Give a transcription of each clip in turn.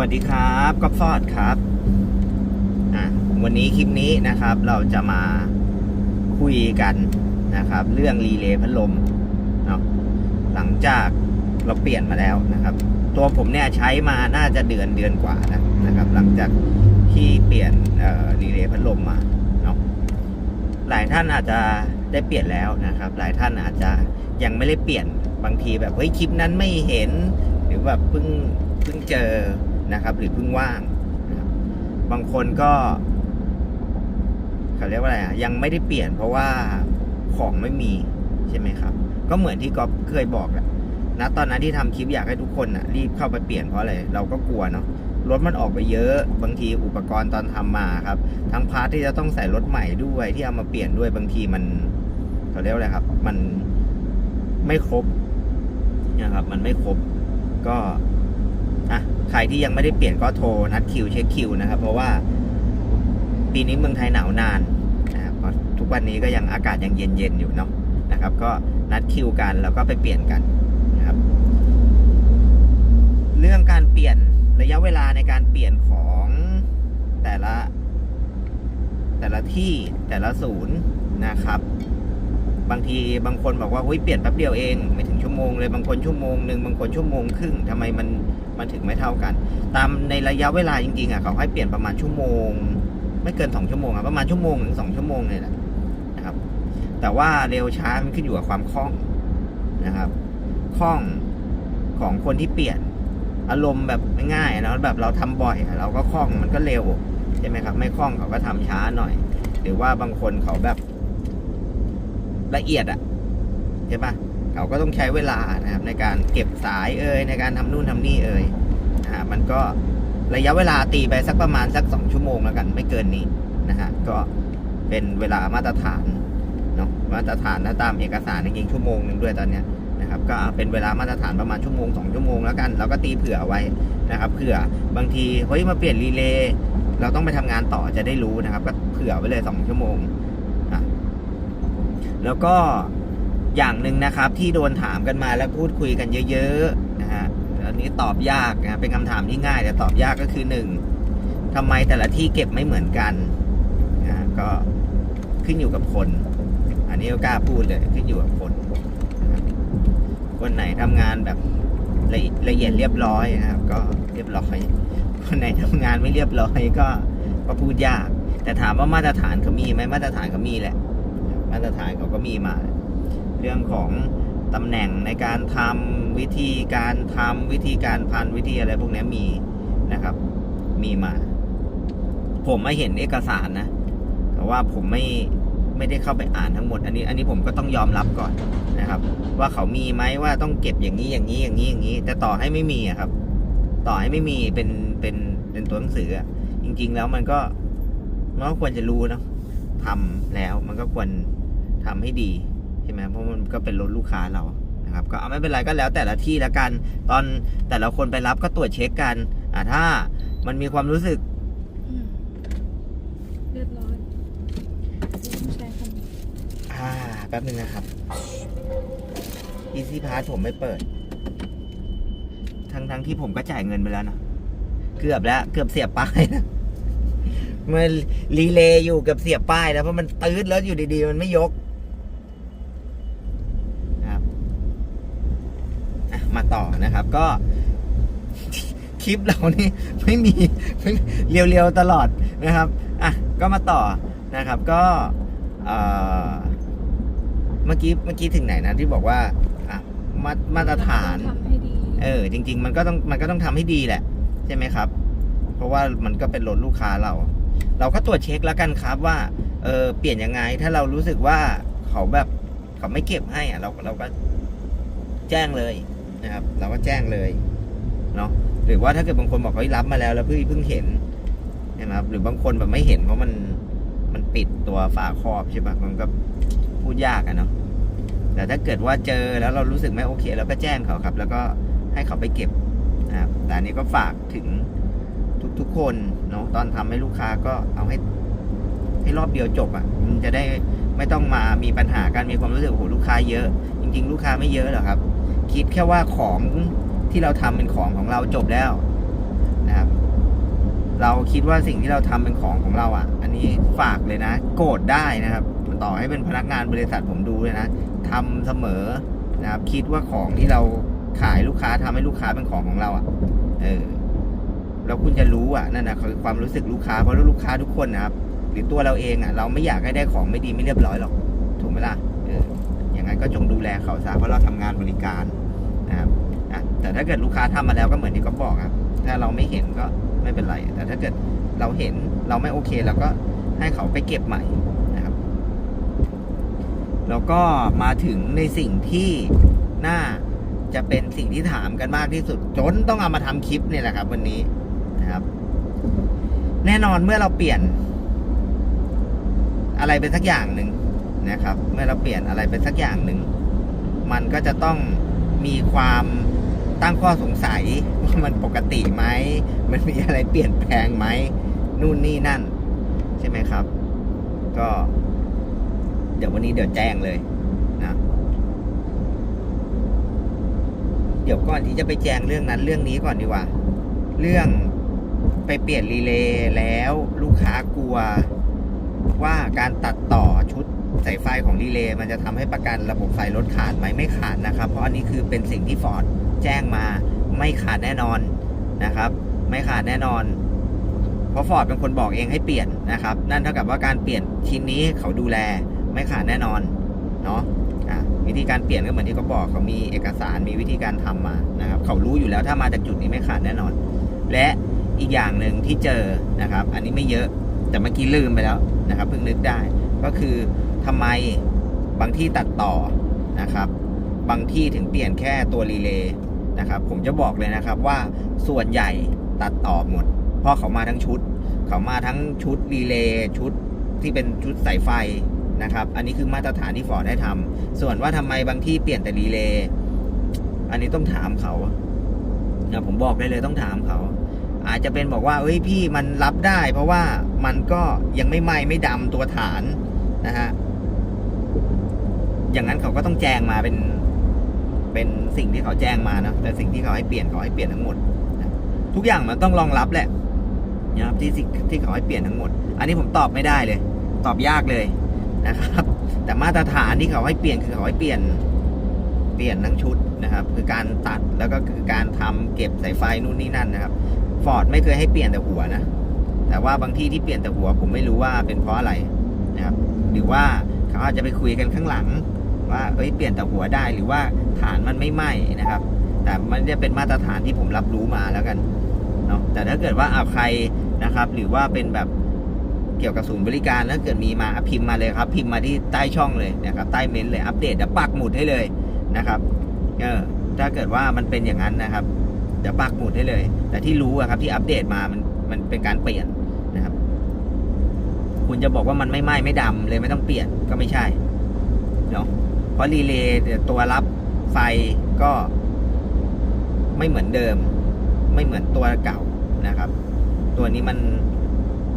วัสดีครับก็ฟฟอดครับอะวันนี้คลิปนี้นะครับ เราจะมาคุยกันนะครับ เรื่องรีเลย์พัดลมเนาะหลังจากเราเปลี่ยนมาแล้วนะครับ ตัวผมเนี่ยใช้มาน่าจะเดือนเดือนกว่าแล้วนะครับ หลังจากที่เปลี่ยนรีเลย์พัดลมมาเนาะหลายท่านอาจจะได้เปลี่ยนแล้วนะครับ หลายท่านอาจจะยังไม่ได้เปลี่ยนบางทีแบบเฮ้ยคลิปนั้นไม่เห็น หรือแบบเพิ่งเพิ่งเจอ นะครับ หรือเพิ่งว่างบางคนก็เขาเรียกว่าอะไรอะยังไม่ได้เปลี่ยนเพราะว่าของไม่มีใช่ไหมครับ ก็เหมือนที่ก๊อฟเคยบอกแหละนะตอนนั้นที่ทำคลิปอยากให้ทุกคนอะ รีบเข้าไปเปลี่ยนเพราะอะไรเราก็กลัวเนาะรถมันออกไปเยอะ บางทีอุปกรณ์ตอนทำมาครับ ทั้งพาร์ทที่จะต้องใส่รถใหม่ด้วยที่เอามาเปลี่ยนด้วยบางทีมันเขาเรียกว่าอะไรครับ มันไม่ครบนะครับ มันไม่ครบก็ อะใครที่ยังไม่ได้เปลี่ยนก็โทรนัดคิวเช็คคิวนะครับ เพราะว่าปีนี้เมืองไทยหนาวนานนะครับทุกวันนี้ก็ยังอากาศยังเย็นๆอยู่เนาะนะครับ ก็นัดคิวกันแล้วก็ไปเปลี่ยนกันนะครับ เรื่องการเปลี่ยนระยะเวลาในการเปลี่ยนของแต่ละ แต่ละที่แต่ละศูนย์นะครับ บางทีบางคนบอกว่าอุ้ยเปลี่ยนแป๊บเดียวเองไม่ถึงชั่วโมงเลยบางคนชั่วโมงหนึ่งบางคนชั่วโมงครึ่งทำไมมันมันถึงไม่เท่ากัน ตามในระยะเวลาจริงๆอะเขาให้เปลี่ยนประมาณชั่วโมง ไม่เกินสองชั่วโมงอะประมาณชั่วโมงถึงสองชั่วโมงเลยแหละนะครับ แต่ว่าเร็วช้ามันขึ้นอยู่กับความคล่องนะครับคล่องของคนที่เปลี่ยนอารมณ์แบบง่ายๆนะแบบเราทำบ่อยเราก็คล่องมันก็เร็วใช่ไหมครับ ไม่คล่องเขาก็ทำช้าหน่อย หรือว่าบางคนเขาแบบ ละเอียดอะใช่ปะเขาก็ต้องใช้เวลานะครับในการเก็บสายเอ่ยในการทำนู่นทำนี่เอ่ยนะฮะมันก็ระยะเวลาตีไปสักประมาณสักสองชั่วโมงแล้วกันไม่เกินนี้นะฮะก็เป็นเวลามาตรฐานเนาะมาตรฐานถ้าตามเอกสารจริงๆชั่วโมงหนึ่งด้วยตอนเนี้ยนะครับก็เป็นเวลามาตรฐานประมาณชั่วโมงสองชั่วโมงแล้วกันเราก็ตีเผื่อไว้นะครับเผื่อบางทีเฮ้ยมาเปลี่ยนรีเลย์เราต้องไปทำงานต่อจะได้รู้นะครับ ก็เผื่อไว้เลยสองชั่วโมง แล้วก็อย่างหนึ่งนะครับที่โดนถามกันมาและพูดคุยกันเยอะๆนะฮะอันนี้ตอบยากนะเป็นคำถามที่ง่ายแต่ตอบยากก็คือหนึ่งทำไมแต่ละที่เก็บไม่เหมือนกันนะก็ขึ้นอยู่กับคน อันนี้ก็กล้าพูดเลยขึ้นอยู่กับคน คนไหนทำงานแบบละละเอียดเรียบร้อยนะครับ ก็เรียบร้อย คนไหนทำงานไม่เรียบร้อยก็ก็พูดยาก แต่ถามว่ามาตรฐานเขามีไหมมาตรฐานเขามีแหละ มาตรฐานเขาก็มีมา เรื่องของตำแหน่งในการทำวิธีการทำวิธีการพันวิธีอะไรพวกนี้มีนะครับ มีมา ผมไม่เห็นเอกสารนะแต่ว่าผมไม่ไม่ได้เข้าไปอ่านทั้งหมด อันนี้ อันนี้ผมก็ต้องยอมรับก่อนนะครับ ว่าเขามีไหมว่าต้องเก็บอย่างนี้อย่างนี้อย่างนี้อย่างนี้ แต่ต่อให้ไม่มีอะครับ ต่อให้ไม่มีเป็นเป็นเป็นตัวหนังสือจริง ๆ แล้วมันก็มันก็ควรจะรู้นะทำแล้วมันก็ควร ทำให้ดีใช่ไหมเพราะมันก็เป็นรถลูกค้าเรานะครับก็เอาไม่เป็นไรก็แล้วแต่ละที่ละกัน ตอนแต่ละคนไปรับก็ตรวจเช็คกันอ่าถ้ามันมีความรู้สึกอืมเรียบร้อยใช้คำนี้อ่าแป๊บนึงนะครับ Easy Pass ผมไม่เปิด ทั้งทั้งที่ผมก็จ่ายเงินไปแล้วนะ เกือบแล้ว เกือบเสียบป้ายนะเมื่อรีเลย์อยู่เกือบเสียบป้ายแล้วเพราะมันตืดแล้วอยู่ดีๆ มันไม่ยกนะครับอะ มาต่อนะครับ ก็คลิปเรานี่ไม่มีไม่เรียวๆตลอดนะครับอะก็มาต่อนะครับ ก็เอ่อเมื่อกี้เมื่อกี้ถึงไหนนะที่บอกว่าอะมามาตรฐานทำให้ดีเออจริง ๆ มันก็ต้องมันก็ต้องทำให้ดีแหละ ใช่ไหมครับ เพราะว่ามันก็เป็นรถลูกค้าเรา เราก็ตรวจเช็คแล้วกันครับว่าเออเปลี่ยนยังไงถ้าเรารู้สึกว่าเขาแบบเขาไม่เก็บให้อะเราเราก็แจ้งเลย นะครับ เราก็แจ้งเลยเนาะหรือว่าถ้าเกิดบางคนบอกเขารับมาแล้วแล้วเพิ่งเพิ่งเห็นนะครับ หรือบางคนแบบไม่เห็นเพราะมันมันปิดตัวฝาครอบใช่ปะมันก็พูดยากอะเนาะแต่ถ้าเกิดว่าเจอแล้วเรารู้สึกไม่โอเคเราก็แจ้งเขาครับ แล้วก็ให้เขาไปเก็บนะครับแต่อันนี้ก็ฝากถึงทุกๆคนเนาะตอนทำให้ลูกค้าก็เอาให้ให้รอบเดียวจบอะ่ะ มันจะได้ไม่ต้องมามีปัญหาการมีความรู้สึกโอ้โหลูกค้าเยอะ จริง ๆ ลูกค้าไม่เยอะหรอกครับ คิดแค่ว่าของที่เราทำเป็นของของเราจบแล้วนะครับ เราคิดว่าสิ่งที่เราทำเป็นของของเราอะ อันนี้ฝากเลยนะ โกรธได้นะครับ ต่อให้เป็นพนักงานบริษัทผมดูเลยนะทำเสมอนะครับ คิดว่าของที่เราขายลูกค้าทำให้ลูกค้าเป็นของของเราอะ เออแล้วคุณจะรู้อะนั่นนะคือความรู้สึกลูกค้าเพราะลูกค้าทุกคนนะครับ หรือตัวเราเองอะ เราไม่อยากให้ได้ของไม่ดีไม่เรียบร้อยหรอกถูกไหมล่ะเออ นั้นก็จงดูแลเขาซะเพราะเราทำงานบริการนะครับอะแต่ถ้าเกิดลูกค้าทำมาแล้วก็เหมือนที่ก็บอกครับ ถ้าเราไม่เห็นก็ไม่เป็นไร แต่ถ้าเกิดเราเห็นเราไม่โอเคเราก็ให้เขาไปเก็บใหม่นะครับ แล้วก็มาถึงในสิ่งที่น่าจะเป็นสิ่งที่ถามกันมากที่สุด จนต้องเอามาทำคลิปนี่แหละครับ วันนี้นะครับ แน่นอนเมื่อเราเปลี่ยน อะไรเป็นสักอย่างหนึ่ง นะครับ เมื่อเราเปลี่ยนอะไรเป็นสักอย่างหนึ่ง มันก็จะต้องมีความตั้งข้อสงสัยว่ามันปกติไหม มันมีอะไรเปลี่ยนแปลงไหม นู่นนี่นั่น ใช่ไหมครับ ก็ เดี๋ยววันนี้เดี๋ยวแจ้งเลยนะ เดี๋ยวก่อนที่จะไปแจ้งเรื่องนั้นเรื่องนี้ก่อนดีกว่า เรื่องไปเปลี่ยนรีเลย์แล้วลูกค้ากลัวว่าการตัดต่อ สายไฟของรีเลย์มันจะทำให้ประกันระบบไฟรถขาดไหมไม่ขาดนะครับ เพราะอันนี้คือเป็นสิ่งที่ฟอร์ดแจ้งมาไม่ขาดแน่นอนนะครับ ไม่ขาดแน่นอน เพราะฟอร์ดเป็นคนบอกเองให้เปลี่ยนนะครับ นั่นเท่ากับว่าการเปลี่ยนชิ้นนี้เขาดูแลไม่ขาดแน่นอนเนาะอะวิธีการเปลี่ยนก็เหมือนที่เขาบอกเขามีเอกสารมีวิธีการทำมานะครับ เขารู้อยู่แล้วถ้ามาจากจุดนี้ไม่ขาดแน่นอน และอีกอย่างหนึ่งที่เจอนะครับ อันนี้ไม่เยอะแต่เมื่อกี้ลืมไปแล้วนะครับเพิ่งนึกได้ ก็คือทำไมบางที่ตัดต่อนะครับ บางที่ถึงเปลี่ยนแค่ตัวรีเลย์นะครับ ผมจะบอกเลยนะครับว่าส่วนใหญ่ตัดต่อหมด เพราะเขามาทั้งชุด เขามาทั้งชุดรีเลย์ชุดที่เป็นชุดสายไฟนะครับ อันนี้คือมาตรฐานที่ฟอร์ดได้ทำส่วนว่าทำไมบางที่เปลี่ยนแต่รีเลย์อันนี้ต้องถามเขานะผมบอกได้เลยต้องถามเขา อาจจะเป็นบอกว่าเอ้ยพี่มันรับได้ เพราะว่ามันก็ยังไม่ไหม้ไม่ดำตัวฐานนะฮะ อย่างนั้น เขาก็ต้องแจ้งมาเป็น เป็นสิ่งที่เขาแจ้งมานะแต่สิ่งที่เขาให้เปลี่ยนเขาให้เปลี่ยนทั้งหมดทุกอย่างมันต้องรองรับแหละนะครับที่สิ่งที่เขาให้เปลี่ยนทั้งหมด อันนี้ผมตอบไม่ได้เลย ตอบยากเลยนะครับ แต่มาตรฐานที่เขาให้เปลี่ยนคือเขาให้เปลี่ยนเปลี่ยนทั้งชุดนะครับ คือการตัดแล้วก็คือการทำเก็บสายไฟนู่นนี่นั่นนะครับฟอร์ดไม่เคยให้เปลี่ยนแต่หัวนะแต่ว่าบางที่ที่เปลี่ยนแต่หัว ผมไม่รู้ว่าเป็นเพราะอะไรนะครับ หรือว่าเขาอาจจะไปคุยกันข้างหลัง ว่าเอ้ยเปลี่ยนแต่หัวได้หรือว่าฐานมันไม่ไหม้นะครับ แต่มันจะเป็นมาตรฐานที่ผมรับรู้มาแล้วกันเนาะแต่ถ้าเกิดว่าเอาใครนะครับ หรือว่าเป็นแบบเกี่ยวกับศูนย์บริการถ้าเกิดมีมาพิมพ์มาเลยครับ พิมพ์มาที่ใต้ช่องเลยนะครับ ใต้เมนต์เลยอัปเดตเดี๋ยวปักหมุดให้เลยนะครับเออถ้าเกิดว่ามันเป็นอย่างนั้นนะครับเดี๋ยวปักหมุดให้เลย แต่ที่รู้อะครับที่อัปเดตมามันมันเป็นการเปลี่ยนนะครับ คุณจะบอกว่ามันไม่ไหม้ไม่ดำเลยไม่ต้องเปลี่ยนก็ไม่ใช่เนาะ ราะรีเลย์ตัวรับไฟก็ไม่เหมือนเดิม ไม่เหมือนตัวเก่านะครับ ตัวนี้มัน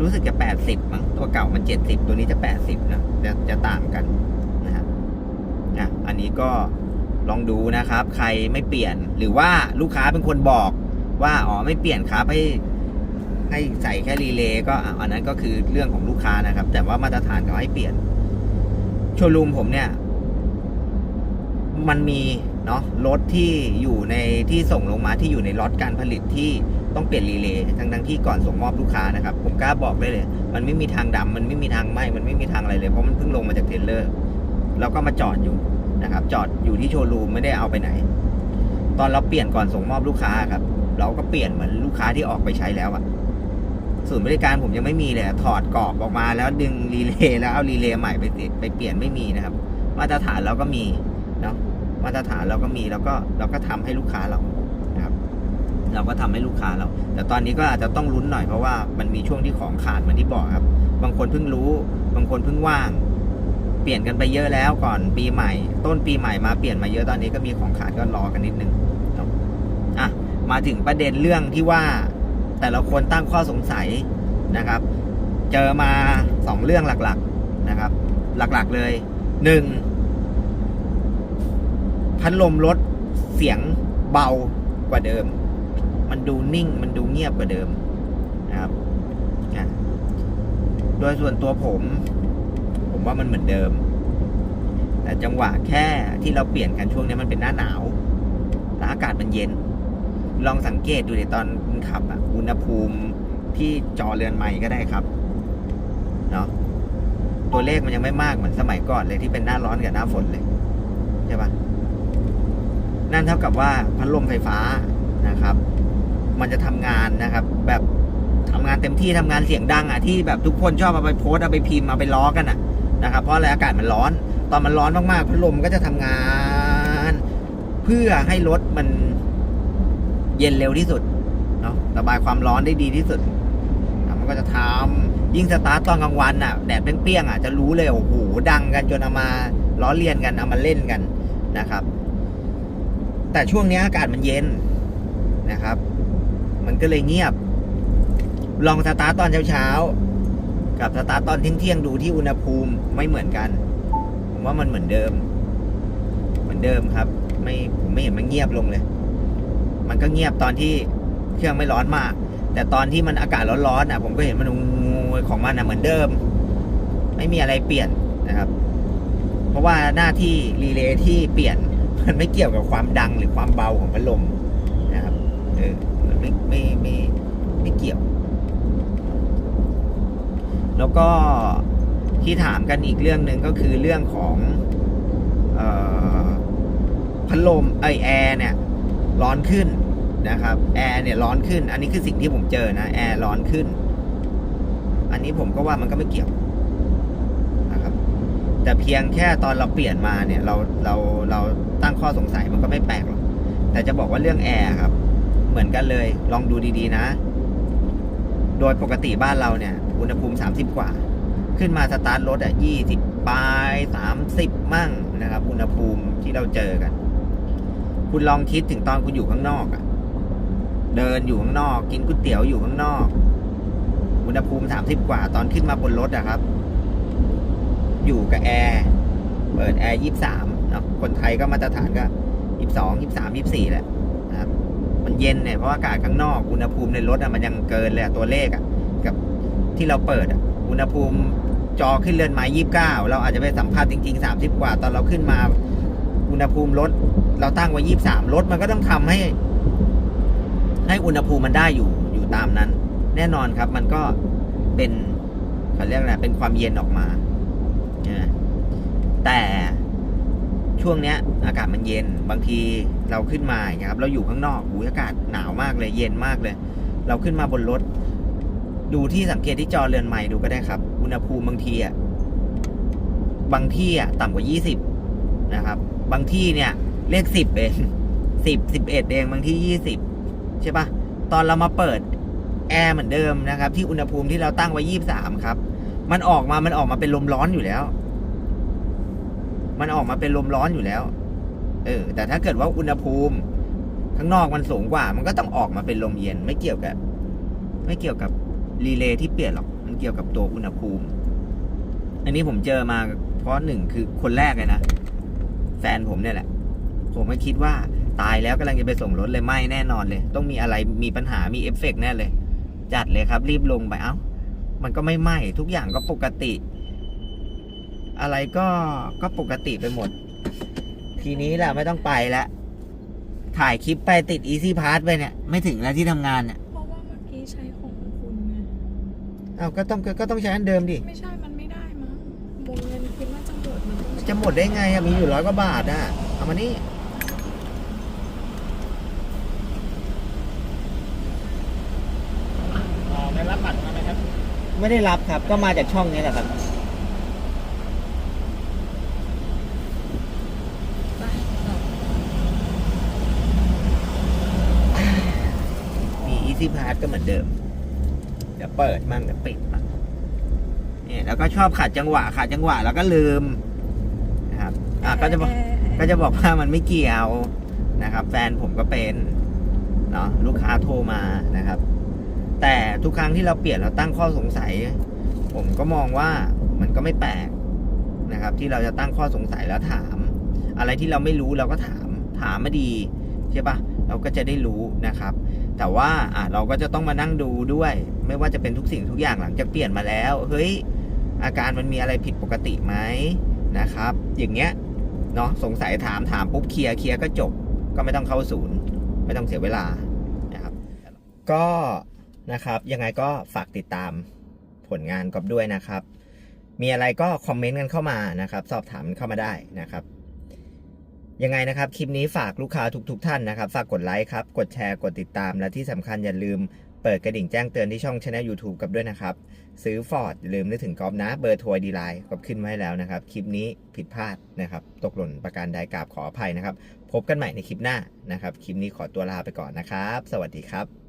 รู้สึกจะแปดสิบมั้งตัวเก่ามันเจ็ดสิบตัวนี้จะแปดสิบนะจะจะต่างกันนะฮะอะอันนี้ก็ลองดูนะครับ ใครไม่เปลี่ยนหรือว่าลูกค้าเป็นคนบอกว่าอ๋อไม่เปลี่ยนครับให้ให้ใส่แค่รีเลย์ก็อันนั้นก็คือเรื่องของลูกค้านะครับ แต่ว่ามาตรฐานเขาให้เปลี่ยนโชว์รูมผมเนี่ย มันมีเนาะรถที่อยู่ในที่ส่งลงมาที่อยู่ในล็อตการผลิตที่ต้องเปลี่ยนรีเลย์ทั้งทั้งที่ก่อนส่งมอบลูกค้านะครับ ผมกล้าบอกได้เลย มันไม่มีทางดำมันไม่มีทางไหมมันไม่มีทางอะไรเลยเพราะมันเพิ่งลงมาจากเทรลเลอร์แล้วก็มาจอดอยู่นะครับ จอดอยู่ที่โชว์รูมไม่ได้เอาไปไหน ตอนเราเปลี่ยนก่อนส่งมอบลูกค้าครับ เราก็เปลี่ยนเหมือนลูกค้าที่ออกไปใช้แล้วอะศูนย์บริการผมยังไม่มีเลยถอดกรอบออกมาแล้วดึงรีเลย์แล้วเอารีเลย์ใหม่ไปติดไปเปลี่ยนไม่มีนะครับ มาตรฐานเราก็มี เนาะมาตรฐานเราก็มีแล้วก็เราก็ทำให้ลูกค้าเรานะครับ เราก็ทำให้ลูกค้าเรา แต่ตอนนี้ก็อาจจะต้องลุ้นหน่อยเพราะว่ามันมีช่วงที่ของขาดเหมือนที่บอกครับ บางคนเพิ่งรู้ บางคนเพิ่งว่าง เปลี่ยนกันไปเยอะแล้วก่อนปีใหม่ ต้นปีใหม่มาเปลี่ยนมาเยอะตอนนี้ก็มีของขาดก็รอกันนิดนึงอะมาถึงประเด็นเรื่องที่ว่าแต่ละคนตั้งข้อสงสัยนะครับ เจอมาสองเรื่องหลักๆนะครับ หลักๆเลยหนึ่ง พัดลมรถเสียงเบากว่าเดิม มันดูนิ่ง มันดูเงียบกว่าเดิมนะครับโดยส่วนตัวผม ผมว่ามันเหมือนเดิม แต่จังหวะแค่ที่เราเปลี่ยนกันช่วงนี้มันเป็นหน้าหนาวแล้วอากาศมันเย็น ลองสังเกตดูในตอนคุณขับอะอุณหภูมิที่จอเรือนไม้ก็ได้ครับเนาะตัวเลขมันยังไม่มากเหมือนสมัยก่อนเลยที่เป็นหน้าร้อนกับหน้าฝนเลยใช่ปะ นั่นเท่ากับว่าพัดลมไฟฟ้านะครับ มันจะทำงานนะครับ แบบทำงานเต็มที่ทำงานเสียงดังอะที่แบบทุกคนชอบเอาไปโพสเอาไปพิมพ์เอาไปล้อกันอะนะครับ เพราะอะไรอากาศมันร้อน ตอนมันร้อนมากๆพัดลมก็จะทำงาน เพื่อให้รถมันเย็นเร็วที่สุดเนาะระบายความร้อนได้ดีที่สุดมันก็จะทำยิ่งสตาร์ทตอนกลางวันอะแดดเปรี้ยงๆอะจะรู้เลยโอ้โหดังกันจนเอามาล้อเลียนกันเอามาเล่นกันนะครับ แต่ช่วงนี้อากาศมันเย็นนะครับ มันก็เลยเงียบ ลองสตาร์ทตอนเช้าๆ กับสตาร์ทตอนเที่ยงๆ ดูที่อุณหภูมิไม่เหมือนกัน ผมว่ามันเหมือนเดิม เหมือนเดิมครับ ไม่ผมไม่เห็นมันเงียบลงเลย มันก็เงียบตอนที่เครื่องไม่ร้อนมาก แต่ตอนที่มันอากาศร้อนๆอะ ผมก็เห็นมันงูของมันอะเหมือนเดิม ไม่มีอะไรเปลี่ยนนะครับ เพราะว่าหน้าที่รีเลย์ที่เปลี่ยน มันไม่เกี่ยวกับความดังหรือความเบาของพัดลมนะครับเออมันไม่ไม่ไม่ไม่เกี่ยว แล้วก็ที่ถามกันอีกเรื่องหนึ่งก็คือเรื่องของออพัดลมไอแอร์เนี่ยร้อนขึ้นนะครับแอร์เนี่ยร้อนขึ้น อันนี้คือสิ่งที่ผมเจอนะแอร์ร้อนขึ้น อันนี้ผมก็ว่ามันก็ไม่เกี่ยว แต่เพียงแค่ตอนเราเปลี่ยนมาเนี่ยเราเราเราตั้งข้อสงสัยมันก็ไม่แปลกหรอกแต่จะบอกว่าเรื่องแอร์ครับ เหมือนกันเลยลองดูดีๆนะ โดยปกติบ้านเราเนี่ย อุณหภูมิ 30 กว่า ขึ้นมาสตาร์ทรถอะ20ปลาย30มั่งนะครับ อุณหภูมิที่เราเจอกัน คุณลองคิดถึงตอนคุณอยู่ข้างนอกอะเดินอยู่ข้างนอก กินก๋วยเตี๋ยวอยู่ข้างนอก อุณหภูมิ 30 กว่า ตอนขึ้นมาบนรถอะครับ อยู่กับแอร์ เปิดแอร์23เนาะ คนไทยก็มาตรฐานก็22 23 24แหละนะครับ มันเย็นเนี่ยเพราะอากาศข้างนอกอุณหภูมิในรถอะมันยังเกินเลยตัวเลขอะกับที่เราเปิดอะอุณหภูมิจอขึ้นเรือนไม้ยี่สิบเก้าเราอาจจะไปสัมผัสจริงๆสามสิบกว่า ตอนเราขึ้นมาอุณหภูมิรถเราตั้งไว้ยี่สิบสามรถมันก็ต้องทำให้ ให้อุณหภูมิมันได้อยู่อยู่ตามนั้น แน่นอนครับ มันก็เป็นเขาเรียกอะไรเป็นความเย็นออกมา แต่ช่วงเนี้ยอากาศมันเย็นบางทีเราขึ้นมาอย่างเงี้ยครับ เราอยู่ข้างนอกหูอากาศหนาวมากเลยเย็นมากเลย เราขึ้นมาบนรถ ดูที่สังเกตที่จอเรือนใหม่ดูก็ได้ครับ อุณหภูมิบางทีอะบางที่อะต่ำกว่ายี่สิบนะครับ บางที่เนี่ย เลขสิบเองสิบสิบเอ็ดเองบางที่ยี่สิบใช่ปะตอนเรามาเปิดแอร์เหมือนเดิมนะครับ ที่อุณหภูมิที่เราตั้งไว้ยี่สามครับ มันออกมามันออกมาเป็นลมร้อนอยู่แล้ว มันออกมาเป็นลมร้อนอยู่แล้ว เออ แต่ถ้าเกิดว่าอุณหภูมิ ข้างนอกมันสูงกว่า มันก็ต้องออกมาเป็นลมเย็น ไม่เกี่ยวกับ ไม่เกี่ยวกับรีเลย์ที่เปลี่ยนหรอก มันเกี่ยวกับตัวอุณหภูมิ อันนี้ผมเจอมาเพราะหนึ่งคือคนแรกเลยนะ แฟนผมเนี่ยแหละ ผมไม่คิดว่าตายแล้วกำลังจะไปส่งรถเลยไม่แน่นอนเลย ต้องมีอะไรมีปัญหามีเอฟเฟกต์แน่เลย จัดเลยครับ รีบลงไปเอ้า มันก็ไม่ไหม้ทุกอย่างก็ปกติ อะไรก็ก็ปกติไปหมด ทีนี้แหละไม่ต้องไปแล้วถ่ายคลิปไปติด Easy Pass ไปเนี่ย ไม่ถึงแล้วที่ทำงานเนี่ยเพราะว่าเมื่อกี้ใช้ของคุณไงอ้าวก็ต้องก็ต้องใช้อันเดิมดิ ไม่ใช่มันไม่ได้มั้งวงเงินคิดว่าจะหมดมันต้องใช้จะหมดได้ไงอะมีอยู่ร้อยกว่าบาทอะเอามานี่ได้รับบัตรมาไหมครับ ไม่ได้รับครับก็มาจากช่องนี้แหละครับ ไปต่อ มี Easy Pass ก็เหมือนเดิมเดี๋ยวเปิดมั่งเดี๋ยวปิดมั่งเนี่ยแล้วก็ชอบขาดจังหวะขาดจังหวะแล้วก็ลืมนะครับอะก็จะบอกก็จะบอกว่ามันไม่เกี่ยวนะครับ แฟนผมก็เป็นเนาะลูกค้าโทรมานะครับ แต่ทุกครั้งที่เราเปลี่ยนเราตั้งข้อสงสัย ผมก็มองว่ามันก็ไม่แปลกนะครับ ที่เราจะตั้งข้อสงสัยแล้วถาม อะไรที่เราไม่รู้เราก็ถามถามมาดีใช่ปะเราก็จะได้รู้นะครับ แต่ว่าอะเราก็จะต้องมานั่งดูด้วย ไม่ว่าจะเป็นทุกสิ่งทุกอย่างหลังจากเปลี่ยนมาแล้ว เฮ้ย อาการมันมีอะไรผิดปกติไหมนะครับ อย่างเงี้ยเนาะสงสัยถามถามปุ๊บเคลียร์เคลียร์ก็จบ ก็ไม่ต้องเข้าศูนย์ ไม่ต้องเสียเวลานะครับ ก็นะครับยังไงก็ฝากติดตามผลงานกอบด้วยนะครับ มีอะไรก็คอมเมนต์กันเข้ามานะครับ สอบถามเข้ามาได้นะครับ ยังไงนะครับคลิปนี้ฝากลูกค้าทุกๆทท่านนะครับ ฝากกดไลค์ครับ กดแชร์ กดติดตาม และที่สำคัญอย่าลืมเปิดกระดิ่งแจ้งเตือนที่ช่องช anel YouTube กับด้วยนะครับ ซื้อฟอร์ดอย่าลืมนึกถึงกอล์ฟนะ เบอร์โทรดีไลน์ก็ขึ้นมาให้แล้วนะครับ คลิปนี้ผิดพลาดนะครับ ตกหล่นประการใดกราบขออภัยนะครับ พบกันใหม่ในคลิปหน้านะครับ คลิปนี้ขอตัวลาไปก่อนนะครับ สวัสดีครับ